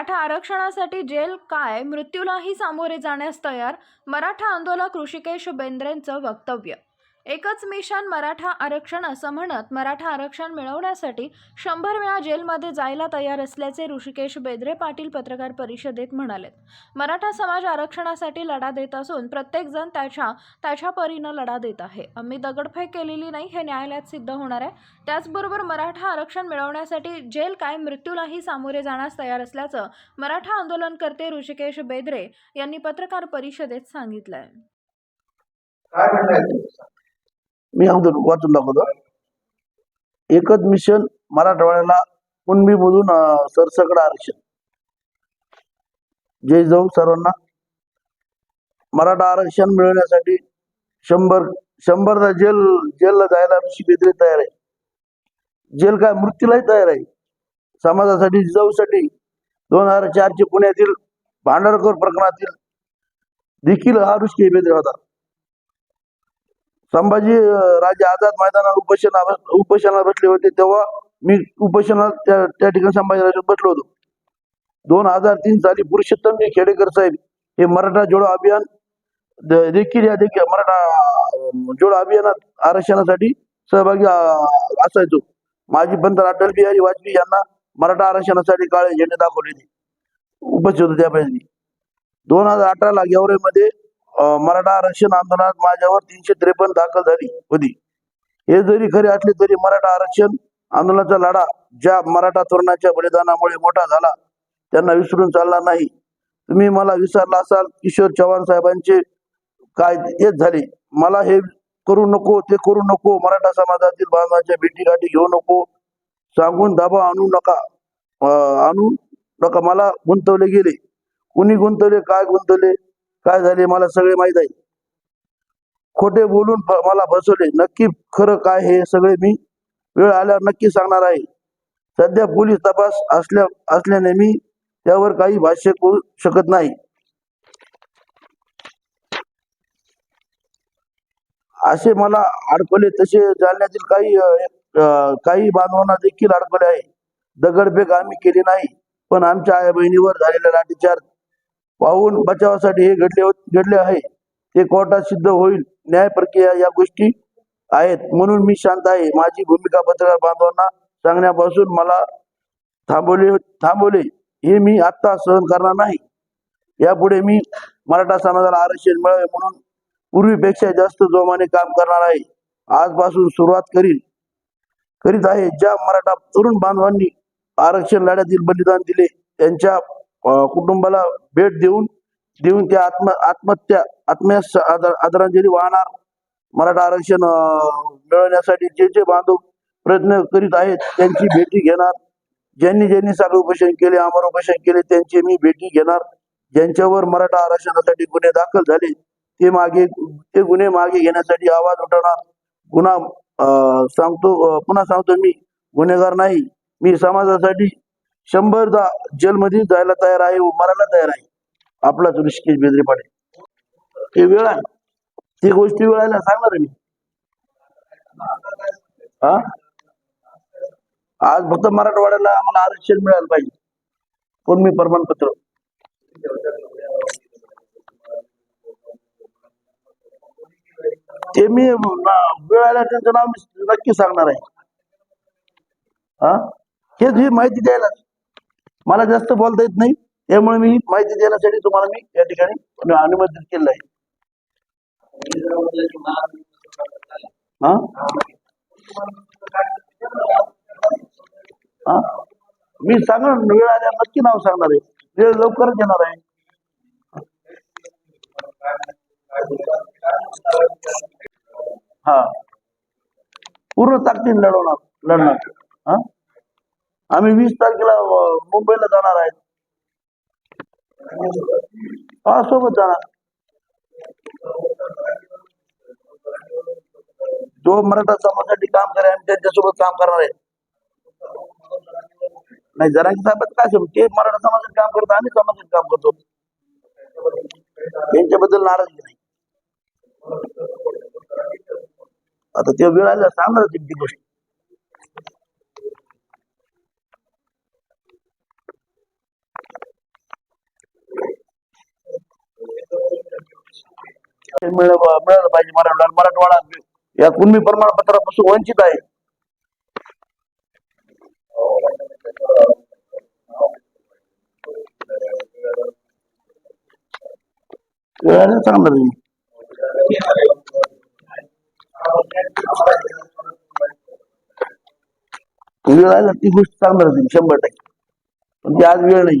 मराठा आरक्षणासाठी जेल काय मृत्यूलाही सामोरे जाण्यास तयार? मराठा आंदोलक ऋषिकेश बेंद्रेंचं वक्तव्य एकच मिशन मराठा आरक्षण असं म्हणत मराठा आरक्षण मिळवण्यासाठी शंभर वेळा जेलमध्ये जायला तयार असल्याचे ऋषिकेश बेद्रे पाटील पत्रकार परिषदेत म्हणालेत. मराठा समाज आरक्षणासाठी लढा देत असून प्रत्येकजण त्याच्या त्याच्या परीनं लढा देत आहे. आम्ही दगडफेक केलेली नाही हे न्यायालयात सिद्ध होणार आहे. त्याचबरोबर मराठा आरक्षण मिळवण्यासाठी जेल काय मृत्यूलाही सामोरे जाण्यास तयार असल्याचं मराठा आंदोलनकर्ते ऋषिकेश बेद्रे यांनी पत्रकार परिषदेत सांगितलंय. काय म्हणणं आहे तुमचं? मी सांगतो वाचून दाखवतो एकच मिशन मराठवाड्याला कुणबीमधून अं, सरसकट आरक्षण. जय जाऊ सर्वांना. मराठा आरक्षण मिळवण्यासाठी शंभर शंभरदा जेल जेलला जायला ऋषी बेदरे तयार आहे. जेल काय मृत्यूलाही तयार आहे. समाजासाठी जिजाऊसाठी दोन हजार चारचे पुण्यातील भांडारकर प्रकरणातील देखील हा ऋषी बेदरे होता संभाजी राजे आझाद मैदानावर उपोषणा उपोषणाला बसले होते तेव्हा मी उपोषणाला त्या त्या ठिकाणी संभाजीराजे बसलो होतो. दोन हजार तीन साली पुरुषोत्तम खेडेकर साहेब हे मराठा जोडो अभियान देखील या देखील मराठा जोडो अभियानात आरक्षणासाठी सहभागी असायचो. माजी पंत अटल बिहारी वाजपेयी यांना मराठा आरक्षणासाठी काळे झेंडे दाखवलेले. उपस्थित होते त्यावेळेस दोन हजार अठराला गेवरेमध्ये मराठा आरक्षण आंदोलनात माझ्यावर तीनशे त्रेपन्न दाखल झाली होती. हे जरी खरे असले तरी मराठा आरक्षण आंदोलनाचा लढा ज्या मराठा तरुणाच्या बलिदानामुळे मोठा झाला त्यांना विसरून चालला नाही. तुम्ही मला विसरला असाल किशोर चव्हाण साहेबांचे काय हेच झाले. मला हे करू नको ते करू नको मराठा समाजातील बांधवांच्या भेटीगाठी घेऊ नको. सांगून दाबा आणू नका. आणू नका. मला गुंतवले गेले. कुणी गुंतवले? काय गुंतवले? काय झाले मला सगळे माहीत आहे. खोटे बोलून मला फसवले नक्की खरं काय हे सगळे मी वेळ आल्यावर नक्की सांगणार आहे. सध्या पोलीस तपास असल्या असल्याने मी त्यावर काही भाष्य करू शकत नाही. असे मला अडकवले तसे जालन्यातील काही काही बांधवांना देखील अडकवले आहे. दगडफेक आम्ही केली नाही पण आमच्या आई बहिणीवर झालेला लाठीचार्ज पाहून बचावासाठी हे घडले घडले आहे. ते कोर्टात सिद्ध होईल. न्याय प्रक्रिया या गोष्टी आहेत. म्हणून मी शांत आहे. माझी भूमिका पत्रकार बांधवांना सांगण्यापासून मला थांबवले थांबवले. हे मी आत्ता सहन करणार नाही. यापुढे मी मराठा समाजाला आरक्षण मिळावे म्हणून पूर्वीपेक्षा जास्त जोमाने काम करणार आहे. आजपासून सुरुवात करील करीत आहे. ज्या मराठा तरुण बांधवांनी आरक्षण लढ्यातील बलिदान दिले त्यांच्या कुटुंबाला भेट देऊन देऊन त्या आत्म आत्महत्या आत्म्यास आदर- आदरांजली वाहणार मराठा आरक्षण मिळवण्यासाठी जे जे बांधव प्रयत्न करीत आहेत त्यांची भेटी घेणार. ज्यांनी ज्यांनी साखर उपोषण केले अमर उपोषण केले त्यांची मी भेटी घेणार. ज्यांच्यावर मराठा आरक्षणासाठी गुन्हे दाखल झाले ते मागे ते गुन्हे मागे घेण्यासाठी आवाज उठवणार. गुन्हा अं, सांगतो पुन्हा सांगतो मी गुन्हेगार नाही. मी समाजासाठी शंभरदा जेलमध्ये जायला तयार आहे व मरायला तयार आहे. आपलाच ऋषिकेश बेदरे पाटील ते वेळ आहे. ती गोष्टी वेळायला सांगणार मी. हा? आज फक्त मराठवाड्याला आम्हाला आरक्षण मिळालं पाहिजे. पण मी प्रमाणपत्र? ते मी अं, वेळ आल्या त्यांचं नाव मी नक्की सांगणार आहे. हा? हेच ही माहिती द्यायला मला जास्त बोलता येत नाही. त्यामुळे मी माहिती देण्यासाठी तुम्हाला मी या ठिकाणी अनुमोदित केलं आहे हा? मी सांगणार वेळ आल्या नक्की नाव सांगणार आहे. वेळ लवकरच येणार आहे. हा. पूर्ण ताकदीने लढवणार लढणार. हा? आम्ही वीस तारखेला मुंबईला जाणार आहेत. हा सोबत जाणार. जो मराठा समाजासाठी काम करेल आम्ही त्यांच्यासोबत काम करणार आहे. नाही जरांगी साहेब काय सांगू? ते मराठा समाजात काम करतात आम्ही समाजात काम करतो. त्यांच्याबद्दल नाराजगी नाही. आता ते वेळ आल्या सांगणार ती गोष्ट मिळालं पाहिजे मराठवाडा मराठवाडा या कुणबी प्रमाणपत्रापासून वंचित आहे. चांगलं नाही वेळ आला ती गोष्ट चांगलं राहतील शंभर टक्के. पण ती आज वेळ नाही.